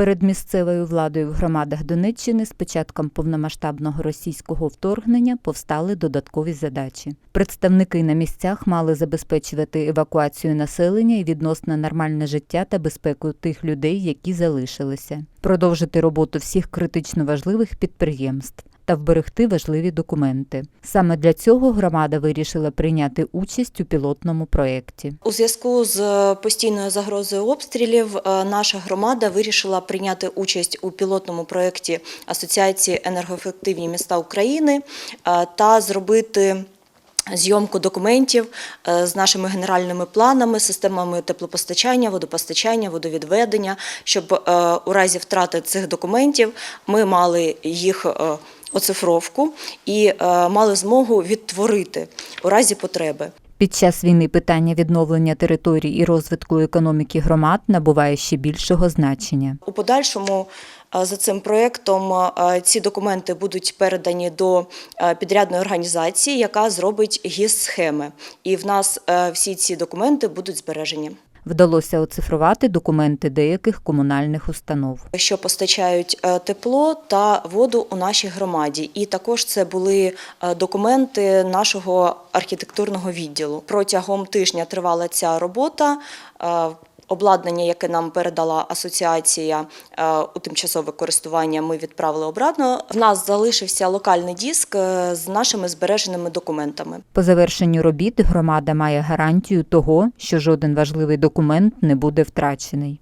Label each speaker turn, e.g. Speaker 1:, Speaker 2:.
Speaker 1: Перед місцевою владою в громадах Донеччини з початком повномасштабного російського вторгнення повстали додаткові задачі. Представники на місцях мали забезпечувати евакуацію населення і відносно нормальне життя та безпеку тих людей, які залишилися, продовжити роботу всіх критично важливих підприємств. Та вберегти важливі документи. Саме для цього громада вирішила прийняти участь у пілотному проєкті.
Speaker 2: У зв'язку з е, постійною загрозою обстрілів е, наша громада вирішила прийняти участь у пілотному проєкті Асоціації енергоефективні міста України е, та зробити. Зйомку документів з нашими генеральними планами, системами теплопостачання, водопостачання, водовідведення, щоб у разі втрати цих документів ми мали їх оцифровку і е, мали змогу відтворити у разі потреби.
Speaker 1: Під час війни питання відновлення територій і розвитку економіки громад набуває ще більшого значення.
Speaker 2: У подальшому е, за цим проєктом е, ці документи будуть передані до підрядної організації, яка зробить гіс-схеми. І в нас всі ці документи будуть збережені.
Speaker 1: Вдалося оцифрувати документи деяких комунальних установ.
Speaker 2: Що постачають е, тепло та воду у нашій громаді, і також це були е, документи нашого архітектурного відділу. Протягом тижня тривала ця робота. Обладнання, яке нам передала асоціація е, у тимчасове користування, ми відправили обратно. В нас залишився локальний диск е, з нашими збереженими документами.
Speaker 1: По завершенню робіт громада має гарантію того, що жоден важливий документ не буде втрачений.